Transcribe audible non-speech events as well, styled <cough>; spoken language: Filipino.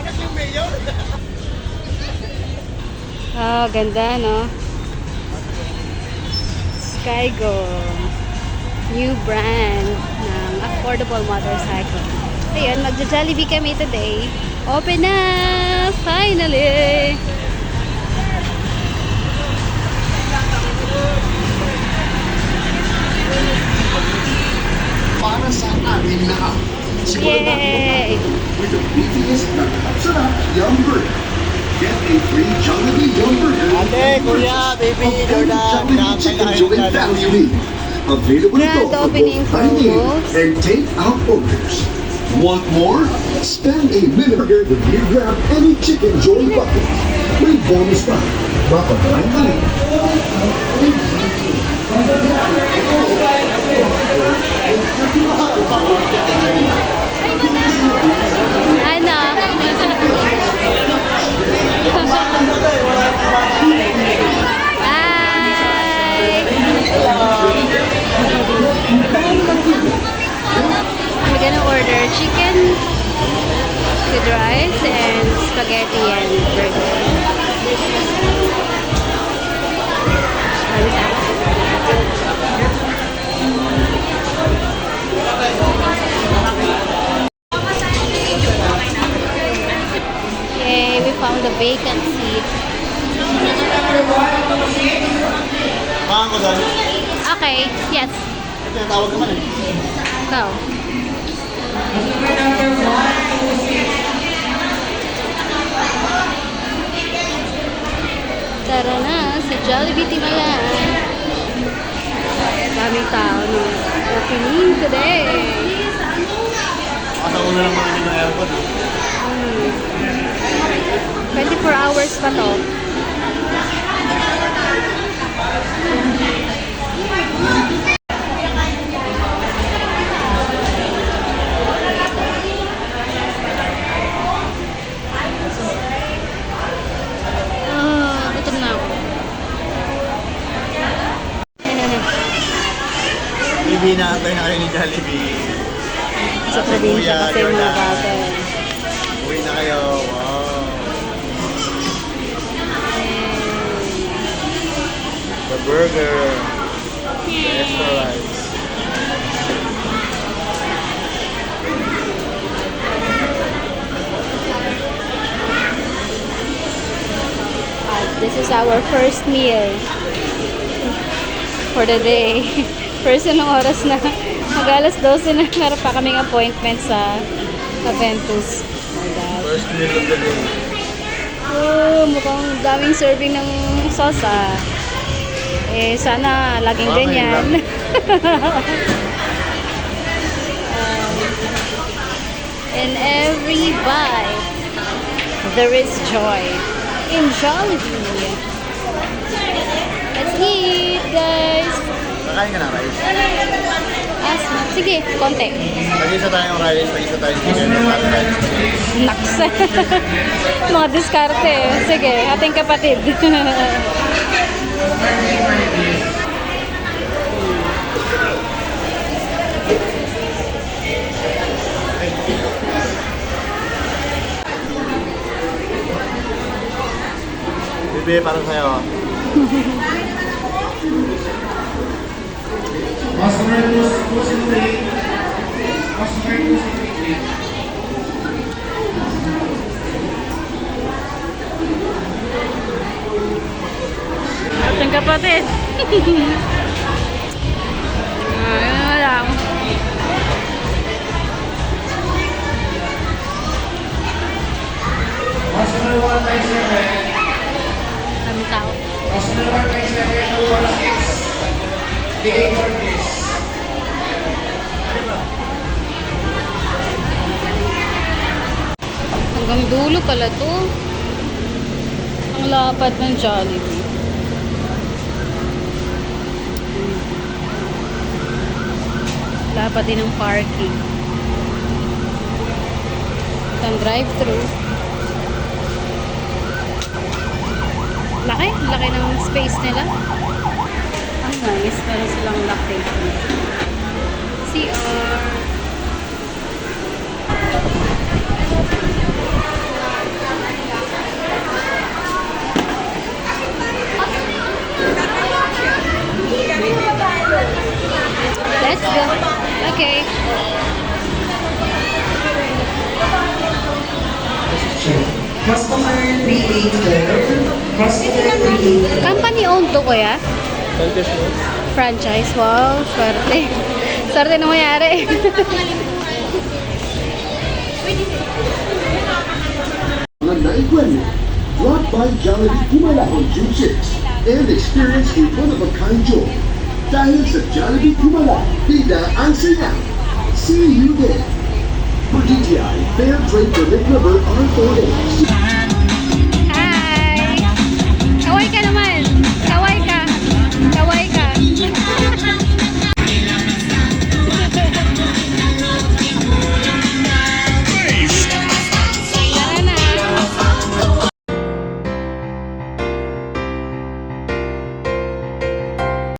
Anak ng mayor? oh, <laughs> ganda, no? Skygo. New brand ng affordable motorcycle. Ayun, magja-jollibee kami today. Open na! Finally! Yay! with the beefiest na sarap Yum Burger. Get a free Jollibee Yum Burger. Ate, kuya, baby, Jordan, Jollibee Chicken na kayo Joy. Value Meal. Available Grand ito for opening both dine-in and take-out orders. Want more? Spend a minute burger when you grab any Chicken Joy bucket. May bonus pa. Baka blind ka rin. Ano? Hi! Gonna order chicken with rice and spaghetti and Okay, yes. Ito yung tawag naman eh. Ikaw. Tara na sa Jollibee Timalan. Daming tao no. Opening today. Baka sa una lang mga ng airport. Hmm. 24 hours pa to. Baby, naantay na kayo ni Jollibee. Sa probinsya Kuya, kasi mga Jordan. bata. Uwi na kayo. Wow. The burger. The extra rice. At this is our first meal for the day. <laughs> First anong oras na? Mag alas 12 na meron pa kaming appointment sa Aventus. Oh my God. First meal of the day. Oh, mukhang daming serving ng ah. Eh, sana laging Okay ganyan. Um, <laughs> in every bite, there is joy. In Jollibee. Let's eat, guys. Kakain ka na rice. As, sige, konti. Nag-isa tayong rice, nag-isa tayong chicken, at rice. Naks. <laughs> Mga diskarte. Sige, ating kapatid. Bebe, parang sa'yo. Customer who's, who's in late, customer who's in late. ating kapatid. Ayun na lang. Customer 197, Kami tao. customer 197, 216. The 8 for this. Hanggang dulo pala to. Ang lapad ng Jollibee. Lapad din ng parking. Itong drive-thru. Laki. Laki ng space nila. Ang nice. Meron silang lactation. CR. Let's go. Okay. Customer 384. Customer 384. Company owned to, kuya? Franchise. Wow, swerte. <laughs> Swerte na mayari. On 920, drop by Jollibee Kumala on June 6 and experience a one-of-a-kind joy. Dahil sa Jollibee Kumala, bida ang saya. See you there. For DTI, Fair Trade Permit number R4A. Hi! Kaway ka naman.